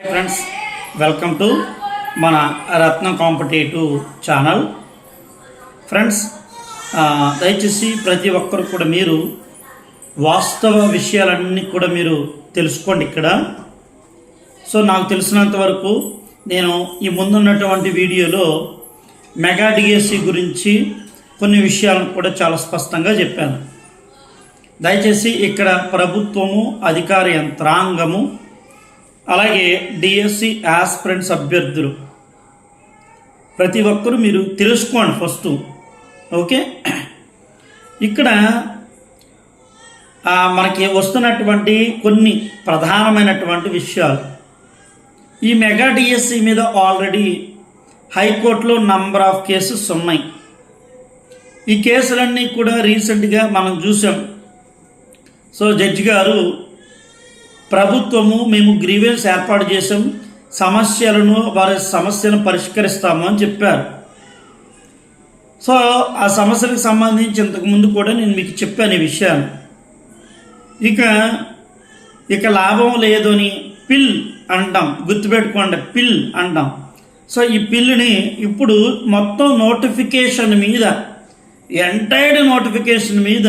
Friends welcome to మన రత్నం competitive channel friends దయచేసి ప్రతి ఒక్కరు కూడా మీరు వాస్తవ విషయాలన్నీ కూడా మీరు తెలుసుకోండి ఇక్కడ. సో నాకు తెలిసినంత వరకు నేను ఈ ముందున్నటువంటి వీడియోలో మెగా డిఎస్సి గురించి కొన్ని విషయాలను కూడా చాలా స్పష్టంగా చెప్పాను. దయచేసి ఇక్కడ ప్రభుత్వము అధికార యంత్రాంగము అలాగే డిఎస్సి ఆస్పిరెంట్స్ అభ్యర్థులు. ప్రతి ఒక్కరూ మీరు తెలుసుకోండి ఫస్ట్ ఓకే? ఇక్కడ మనకి వస్తున్నటువంటి కొన్ని ప్రధానమైనటువంటి విషయాలు. ఈ మెగా డిఎస్సి మీద ఆల్రెడీ హైకోర్టులో నంబర్ ఆఫ్ కేసెస్ ఉన్నాయి. ఈ కేసులన్నీ కూడా రీసెంట్గా మనం చూసాం. సో జడ్జి గారు ప్రభుత్వము మేము గ్రీవెన్స్ ఏర్పాటు చేసాం సమస్యలను వారి సమస్యను పరిష్కరిస్తాము అని చెప్పారు. సో ఆ సమస్యలకు సంబంధించి ఇంతకుముందు కూడా నేను మీకు చెప్పాను ఈ విషయాన్ని ఇక ఇక లాభం లేదు అని పిల్ అంటాం. గుర్తుపెట్టుకోండి పిల్ అంటాం. సో ఈ పిల్లుని ఇప్పుడు మొత్తం నోటిఫికేషన్ మీద ఎంటైర్డ్ నోటిఫికేషన్ మీద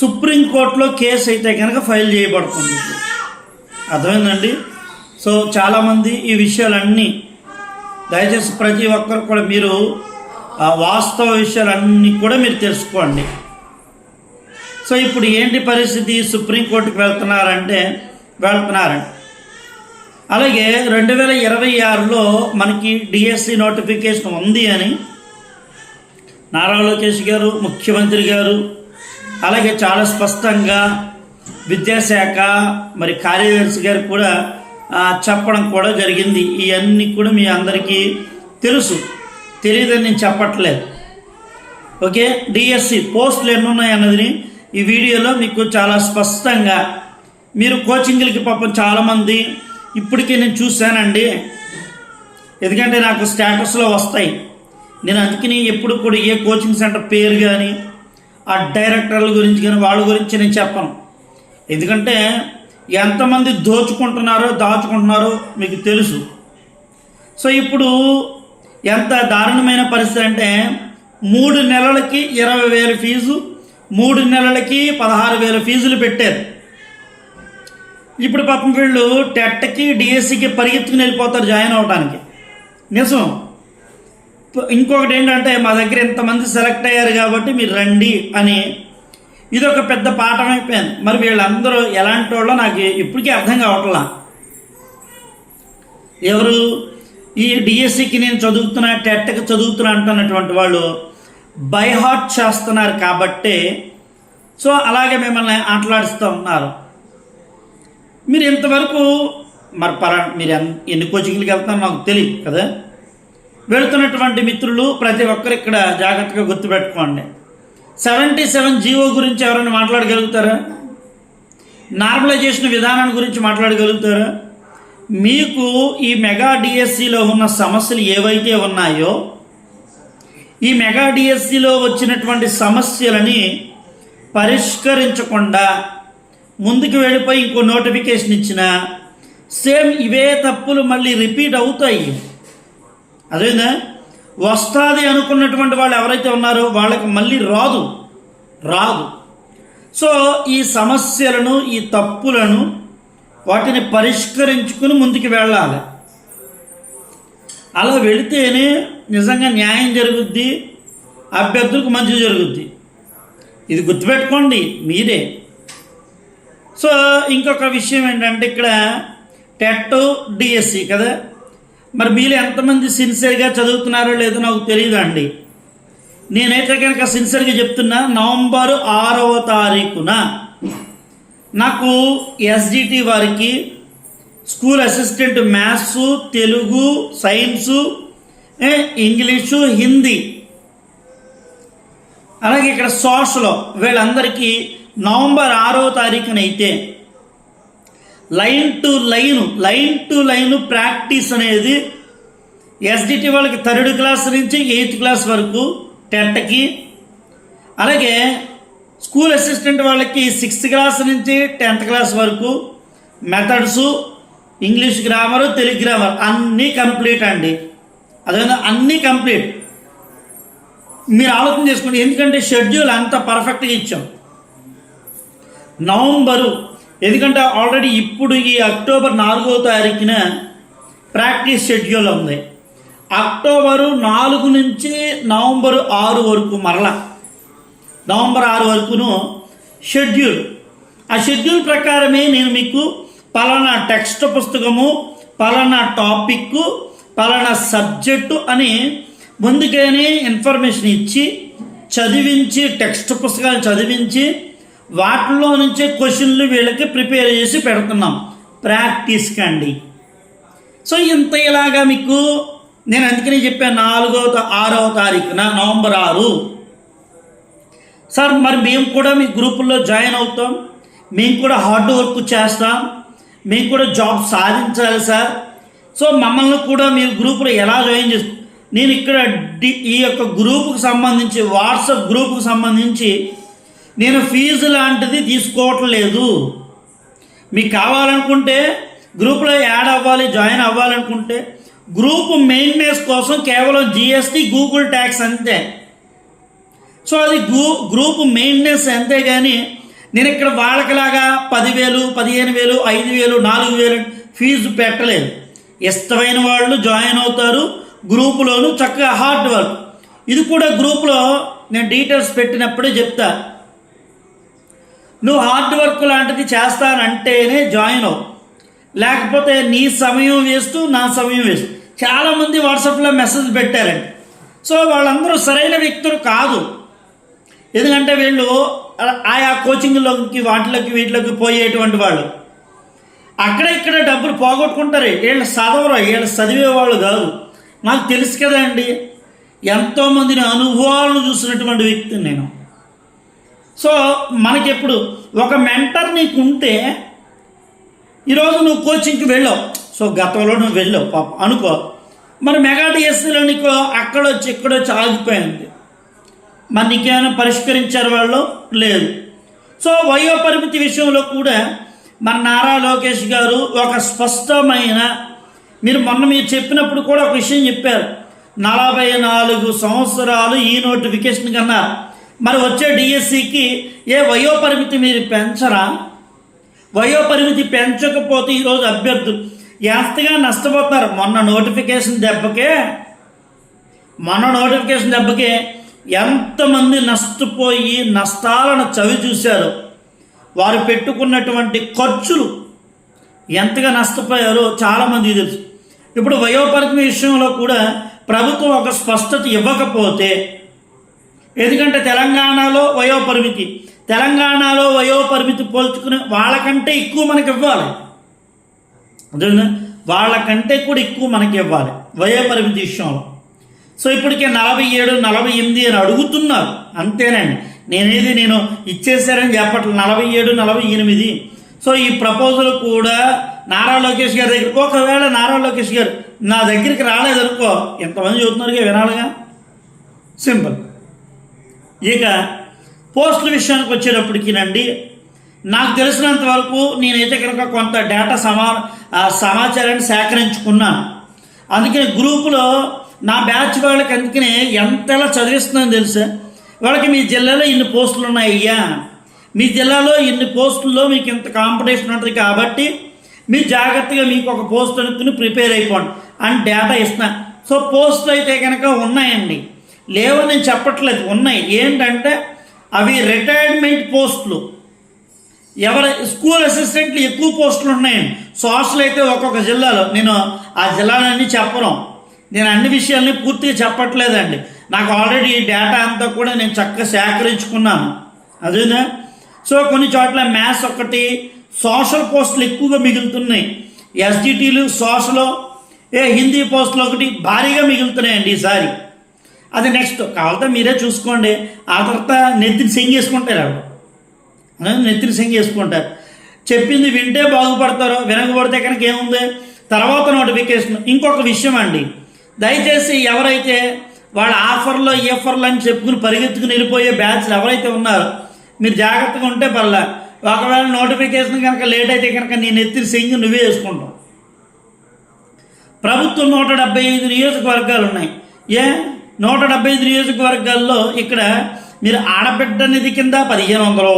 సుప్రీంకోర్టులో కేసు అయితే కనుక ఫైల్ చేయబడుతుంది. అర్థమైందండి? సో చాలామంది ఈ విషయాలన్నీ దయచేసి ప్రతి ఒక్కరు కూడా మీరు ఆ వాస్తవ విషయాలన్నీ కూడా మీరు తెలుసుకోండి. సో ఇప్పుడు ఏంటి పరిస్థితి? సుప్రీంకోర్టుకు వెళ్తున్నారంటే వెళ్తున్నారండి. అలాగే రెండు వేల ఇరవై ఆరులో మనకి డిఎస్సి నోటిఫికేషన్ ఉంది అని నారా లోకేష్ గారు ముఖ్యమంత్రి గారు అలాగే చాలా స్పష్టంగా విద్యాశాఖ మరి కార్యదర్శి గారు కూడా చెప్పడం కూడా జరిగింది. ఇవన్నీ కూడా మీ అందరికీ తెలుసు. తెలియదని నేను చెప్పట్లేదు. ఓకే? డిఎస్సి పోస్టులు ఎన్ని ఉన్నాయి అన్నది ఈ వీడియోలో మీకు చాలా స్పష్టంగా మీరు కోచింగ్లకి పాపం చాలామంది ఇప్పటికే నేను చూశానండి. ఎందుకంటే నాకు స్టేటస్లో వస్తాయి. నేను అందుకని ఎప్పుడు కూడా ఏ కోచింగ్ సెంటర్ పేరు కానీ ఆ డైరెక్టర్ల గురించి కానీ వాళ్ళ గురించి నేను చెప్పను. ఎందుకంటే ఎంతమంది దోచుకుంటున్నారో దాచుకుంటున్నారో మీకు తెలుసు. సో ఇప్పుడు ఎంత దారుణమైన పరిస్థితి అంటే మూడు నెలలకి ఇరవై వేల ఫీజు మూడు నెలలకి పదహారు వేల ఫీజులు పెట్టారు. ఇప్పుడు పాపం వీళ్ళు టెట్కి డిఎస్సికి పరిగెత్తుకుని వెళ్ళిపోతారు జాయిన్ అవడానికి నిజం? ఇంకొకటి ఏంటంటే మా దగ్గర ఇంతమంది సెలెక్ట్ అయ్యారు కాబట్టి మీరు రండి అని. ఇది ఒక పెద్ద పాఠం అయిపోయింది. మరి వీళ్ళందరూ ఎలాంటి వాళ్ళో నాకు ఇప్పటికీ అర్థం కావట్లా. ఎవరు? ఈ డిఎస్సికి నేను చదువుతున్నా టెట్కి చదువుతున్నా అంటున్నటువంటి వాళ్ళు బైహార్ట్ చేస్తున్నారు కాబట్టే సో అలాగే మిమ్మల్ని ఆటలాడుస్తూ ఉన్నారు. మీరు ఇంతవరకు మరి పర మీరు ఎన్- ఎన్ని కోచింగ్లకి వెళ్తారో నాకు తెలియదు కదా. వెళుతున్నటువంటి మిత్రులు ప్రతి ఒక్కరు ఇక్కడ జాగ్రత్తగా గుర్తుపెట్టుకోండి. సెవెంటీ సెవెన్ జీవో గురించి ఎవరైనా మాట్లాడగలుగుతారా? నార్మలైజేషన్ విధానం గురించి మాట్లాడగలుగుతారా? మీకు ఈ మెగా డిఎస్సిలో ఉన్న సమస్యలు ఏవైతే ఉన్నాయో ఈ మెగా డిఎస్సిలో వచ్చినటువంటి సమస్యలని పరిష్కరించకుండా ముందుకు వెళ్ళిపోయి ఇంకో నోటిఫికేషన్ ఇచ్చిన సేమ్ ఇవే తప్పులు మళ్ళీ రిపీట్ అవుతాయి. అదేవిధంగా వస్తుంది అనుకున్నటువంటి వాళ్ళు ఎవరైతే ఉన్నారో వాళ్ళకి మళ్ళీ రాదు. రాదు. సో ఈ సమస్యలను ఈ తప్పులను వాటిని పరిష్కరించుకుని ముందుకు వెళ్ళాలి. అలా వెళితేనే నిజంగా న్యాయం జరుగుద్ది అభ్యర్థులకు మంచి జరుగుద్ది. ఇది గుర్తుపెట్టుకోండి మీరే. సో ఇంకొక విషయం ఏంటంటే ఇక్కడ టెట్ డిఎస్సి కదా? మరి మీరు ఎంతమంది సిన్సియర్గా చదువుతున్నారో లేదో నాకు తెలియదు అండి? నేనైతే కనుక సిన్సియర్గా చెప్తున్నా నవంబర్ ఆరవ తారీఖున నాకు ఎస్జిటి వారికి school assistant maths Telugu science English Hindi అలాగే ఇక్కడ సోషల్ వీళ్ళందరికీ నవంబర్ ఆరో తారీఖున అయితే line to line line to line practice అనేది ఎస్డిటి వాళ్ళకి థర్డ్ క్లాస్ నుంచి ఎయిత్ క్లాస్ వరకు టెన్త్కి అలాగే స్కూల్ అసిస్టెంట్ వాళ్ళకి సిక్స్త్ క్లాస్ నుంచి టెన్త్ క్లాస్ వరకు methods English grammar Telugu grammar అన్నీ కంప్లీట్ అండి. అదే అన్నీ కంప్లీట్ మీరు ఆలోచన చేసుకోండి ఎందుకంటే షెడ్యూల్ అంత పర్ఫెక్ట్గా ఇచ్చాం. నవంబరు ఎందుకంటే ఆల్రెడీ ఇప్పుడు ఈ అక్టోబర్ నాలుగో తారీఖున ప్రాక్టీస్ షెడ్యూల్ ఉంది. అక్టోబరు నాలుగు నుంచి నవంబర్ ఆరు వరకు మరలా నవంబర్ ఆరు వరకును షెడ్యూల్. ఆ షెడ్యూల్ ప్రకారమే నేను మీకు పలానా టెక్స్ట్ పుస్తకము పలానా టాపిక్ పలానా సబ్జెక్టు అని ముందుగానే ఇన్ఫర్మేషన్ ఇచ్చి చదివించి టెక్స్ట్ పుస్తకాలు చదివించి వాటిలో నుంచే క్వశ్చన్లు వీళ్ళకి ప్రిపేర్ చేసి పెడుతున్నాం. ప్రాక్టీస్ కండి. సో ఇంత ఇలాగా మీకు నేను అందుకనే చెప్పాను నాలుగో ఆరవ తారీఖున నవంబర్ ఆరు. సార్ మరి మేము కూడా మీ గ్రూపుల్లో జాయిన్ అవుతాం. మేము కూడా హార్డ్ వర్క్ చేస్తాం. మేము కూడా జాబ్ సాధించాలి సార్. సో మమ్మల్ని కూడా మీరు గ్రూపులో ఎలా జాయిన్ చేస్తారు నేను ఇక్కడ డి ఈ యొక్క గ్రూపుకు సంబంధించి వాట్సాప్ గ్రూపుకు సంబంధించి నేను ఫీజు లాంటిది తీసుకోవటం లేదు. మీకు కావాలనుకుంటే గ్రూప్లో యాడ్ అవ్వాలి జాయిన్ అవ్వాలనుకుంటే గ్రూప్ మెయింటెనెన్స్ కోసం కేవలం జిఎస్టీ గూగుల్ ట్యాక్స్ అంతే. సో అది గ్రూ గ్రూప్ మెయింటెనెన్స్ అంతే కానీ నేను ఇక్కడ వాళ్ళకిలాగా పదివేలు పదిహేను వేలు ఐదు వేలు నాలుగు వేలు ఫీజు పెట్టలేదు. ఇష్టమైన వాళ్ళు జాయిన్ అవుతారు గ్రూపులోను చక్కగా హార్డ్ వర్క్. ఇది కూడా గ్రూప్లో నేను డీటెయిల్స్ పెట్టినప్పుడే చెప్తాను నువ్వు హార్డ్ వర్క్ లాంటిది చేస్తానంటేనే జాయిన్ అవు. లేకపోతే నీ సమయం వేస్తూ నా సమయం వేస్తూ. చాలామంది వాట్సాప్లో మెసేజ్ పెట్టారండి. సో వాళ్ళందరూ సరైన వ్యక్తులు కాదు. ఎందుకంటే వీళ్ళు ఆయా కోచింగ్లోకి వాటిలోకి వీటిలోకి పోయేటువంటి వాళ్ళు. అక్కడ ఇక్కడ డబ్బులు పోగొట్టుకుంటారు. వీళ్ళు చదవరు వీళ్ళు చదివే వాళ్ళు కాదు. నాకు తెలుసు కదండి ఎంతోమందిని అనుభవాలను చూసినటువంటి వ్యక్తిని నేను. సో మనకెప్పుడు ఒక మెంటర్ నీకు ఉంటే ఈరోజు నువ్వు కోచింగ్కి వెళ్ళావు. సో గతంలో నువ్వు వెళ్ళావు పాప అనుకో. మరి మెగా డిఎస్సీలో నీకు అక్కడొచ్చి ఇక్కడొచ్చి ఆగిపోయింది. మరి నీకేమైనా పరిష్కరించారు వాళ్ళు? లేదు. సో వయో పరిమితి విషయంలో కూడా మన నారా లోకేష్ గారు ఒక స్పష్టమైన మీరు మొన్న మీరు చెప్పినప్పుడు కూడా ఒక విషయం చెప్పారు. నలభై నాలుగు సంవత్సరాలు ఈ నోటిఫికేషన్ కన్నా మరి వచ్చే డిఎస్సికి ఏ వయో పరిమితి మీరు పెంచరా? వయోపరిమితి పెంచకపోతే ఈరోజు అభ్యర్థులు ఎంతగా నష్టపోతారు. మొన్న నోటిఫికేషన్ దెబ్బకే మొన్న నోటిఫికేషన్ దెబ్బకే ఎంతమంది నష్టపోయి నష్టాలను చవి చూశారు. వారు పెట్టుకున్నటువంటి ఖర్చులు ఎంతగా నష్టపోయారో చాలామంది తెలుసు. ఇప్పుడు వయోపరిమితి విషయంలో కూడా ప్రభుత్వం ఒక స్పష్టత ఇవ్వకపోతే ఎందుకంటే తెలంగాణలో వయోపరిమితి. తెలంగాణలో వయోపరిమితి పోల్చుకుని వాళ్ళకంటే ఎక్కువ మనకి ఇవ్వాలి. వాళ్ళకంటే కూడా ఎక్కువ మనకి ఇవ్వాలి వయోపరిమితి విషయంలో. సో ఇప్పటికే నలభై ఏడు నలభై ఎనిమిది అని అడుగుతున్నారు. అంతేనండి. నేనేది నేను ఇచ్చేసారని చెప్పట్లేదు. నలభై ఏడు నలభై ఎనిమిది. సో ఈ ప్రపోజల్ కూడా నారా లోకేష్ గారి దగ్గర ఒకవేళ నారా లోకేష్ గారు నా దగ్గరికి రాలేదనుకో ఎంతమంది చూస్తున్నారుగా వినాలిగా? సింపుల్. ఇక పోస్టుల విషయానికి వచ్చేటప్పటికినండి నాకు తెలిసినంత వరకు నేనైతే కనుక కొంత డేటా సమా సమాచారాన్ని సేకరించుకున్నాను అందుకని గ్రూపులో నా బ్యాచ్ వాళ్ళకి అందుకనే ఎంతలా చదివిస్తున్నాను తెలుసా? వాళ్ళకి మీ జిల్లాలో ఇన్ని పోస్టులు ఉన్నాయ్యా? మీ జిల్లాలో ఇన్ని పోస్టుల్లో మీకు ఇంత కాంపిటీషన్ ఉంటుంది కాబట్టి మీరు జాగ్రత్తగా మీకు ఒక పోస్ట్ అనుకుని ప్రిపేర్ అయిపోండి. అని డేటా ఇస్తున్నా. సో పోస్టులు అయితే కనుక ఉన్నాయండి. లేవని చెప్పట్లేదు. ఉన్నాయి. ఏంటంటే అవి రిటైర్మెంట్ పోస్టులు. ఎవరు స్కూల్ అసిస్టెంట్లు ఎక్కువ పోస్టులు ఉన్నాయండి సోషల్ అయితే ఒక్కొక్క జిల్లాలో. నేను ఆ జిల్లాలన్నీ చెప్పను. నేను అన్ని విషయాల్ని పూర్తిగా చెప్పట్లేదండి. నాకు ఆల్రెడీ ఈ డేటా అంతా కూడా నేను చక్కగా సేకరించుకున్నాను. అదేనా? సో కొన్ని చోట్ల మ్యాథ్స్ ఒకటి సోషల్ పోస్టులు ఎక్కువగా మిగులుతున్నాయి. ఎస్జిటీలు సోషల్ ఏ హిందీ పోస్టులు ఒకటి భారీగా మిగులుతున్నాయండి ఈసారి. అది నెక్స్ట్ కావాలంటే మీరే చూసుకోండి. ఆ తర్వాత నెత్తిని సెంగేసుకుంటారు ఆవిడ నెత్తిని సెంగ్ చేసుకుంటారు. చెప్పింది వింటే బాగుపడతారు వినకపోతే కనుక ఏముంది? తర్వాత నోటిఫికేషన్ ఇంకొక విషయం అండి. దయచేసి ఎవరైతే వాళ్ళ ఆఫర్లో ఈ ఆఫర్లు అని చెప్పుకుని పరిగెత్తుకుని వెళ్ళిపోయే బ్యాచ్లు ఎవరైతే ఉన్నారో మీరు జాగ్రత్తగా ఉంటే పర్లే. ఒకవేళ నోటిఫికేషన్ కనుక లేట్ అయితే కనుక నేను ఎత్తిన సెంగి నువ్వే వేసుకుంటావు ప్రభుత్వం నూట డెబ్బై ఐదు నియోజకవర్గాలు ఉన్నాయి. ఏ? నూట డెబ్బై ఐదు నియోజకవర్గాల్లో ఇక్కడ మీరు ఆడబిడ్డ నిధి కింద పదిహేను వందలు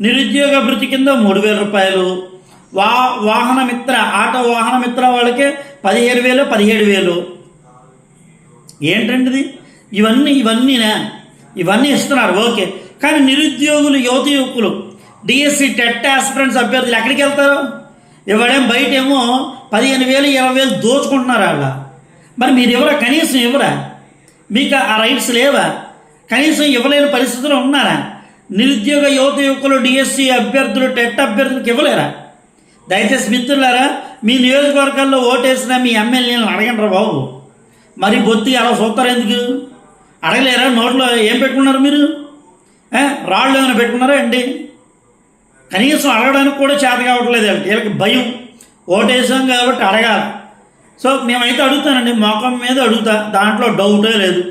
నిరుద్యోగ భృతి కింద మూడు వేల రూపాయలు వా వాహన మిత్ర ఆటో వాహన మిత్ర వాళ్ళకి పదిహేడు వేలు పదిహేడు వేలు. ఏంటండి ఇది ఇవన్నీ ఇవన్నీనా? ఇవన్నీ ఇస్తున్నారు ఓకే. కానీ నిరుద్యోగులు యువత యువకులు డిఎస్సి టెట్ ఆస్పిరెంట్స్ అభ్యర్థులు ఎక్కడికి వెళ్తారు? ఇవ్వడం బయట ఏమో పదిహేను వేలు ఇరవై వేలు దోచుకుంటున్నారు వాళ్ళ మరి మీరు ఎవరా కనీసం ఇవ్వరా మీకు ఆ రైట్స్ లేవా? కనీసం ఇవ్వలేని పరిస్థితిలో ఉన్నారా? నిరుద్యోగ యువత యువకులు డిఎస్సి అభ్యర్థులు టెట్ అభ్యర్థులకు ఇవ్వలేరా? దయచేసి మిత్రులారా మీ నియోజకవర్గాల్లో ఓటేసిన మీ ఎమ్మెల్యేలను అడగండి బాబు. మరి బొత్తి అలా చూస్తారు ఎందుకు? అడగలేరా? నోట్లో ఏం పెట్టుకున్నారు మీరు? రాళ్ళు ఏమైనా పెట్టుకున్నారా అండి? కనీసం అడగడానికి కూడా చేత కావట్లేదు వీళ్ళకి. వీళ్ళకి భయం. ఓటేసాం కాబట్టి అడగాలి. సో మేమైతే అడుగుతానండి మొఖం మీద అడుగుతా దాంట్లో డౌటే లేదు.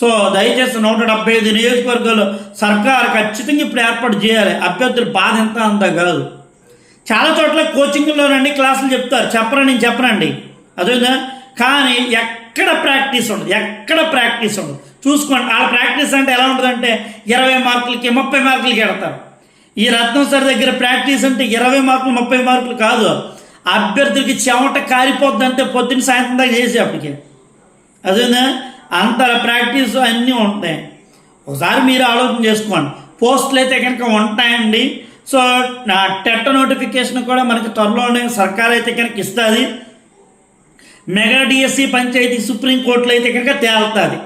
సో దయచేసి నూట డెబ్బై ఐదు నియోజకవర్గాలు సర్కార్ ఖచ్చితంగా ఇప్పుడు ఏర్పాటు చేయాలి. అభ్యర్థుల బాధ ఎంత అంత కాదు. చాలా చోట్ల కోచింగ్లోనండి క్లాసులు చెప్తారు. చెప్పరా నేను చెప్పనండి. అదేందా కానీ ఎక్కడ ప్రాక్టీస్ ఉండదు ఎక్కడ ప్రాక్టీస్ ఉండదు. చూసుకోండి వాళ్ళ ప్రాక్టీస్ అంటే ఎలా ఉంటుందంటే ఇరవై మార్కులకి ముప్పై మార్కులకి ఎడతారు. ఈ రత్నం సార్ దగ్గర ప్రాక్టీస్ అంటే ఇరవై మార్కులు ముప్పై మార్కులు కాదు. అభ్యర్థులకి చెమట కారిపోద్ది అంటే పొద్దున్న సాయంత్రం దాకా చేసే అప్పటికి. అదేనా? అంత ప్రాక్టీస్ అన్నీ ఉంటాయి. ఒకసారి మీరు ఆలోచన చేసుకోండి. పోస్టులు అయితే కనుక ఉంటాయండి. సో నా టెట్ నోటిఫికేషన్ కూడా మనకి త్వరలోనే సర్కార్ అయితే కనుక ఇస్తుంది. మెగా డిఎస్సి పంచాయతీ సుప్రీంకోర్టులో అయితే కనుక తేలుతుంది.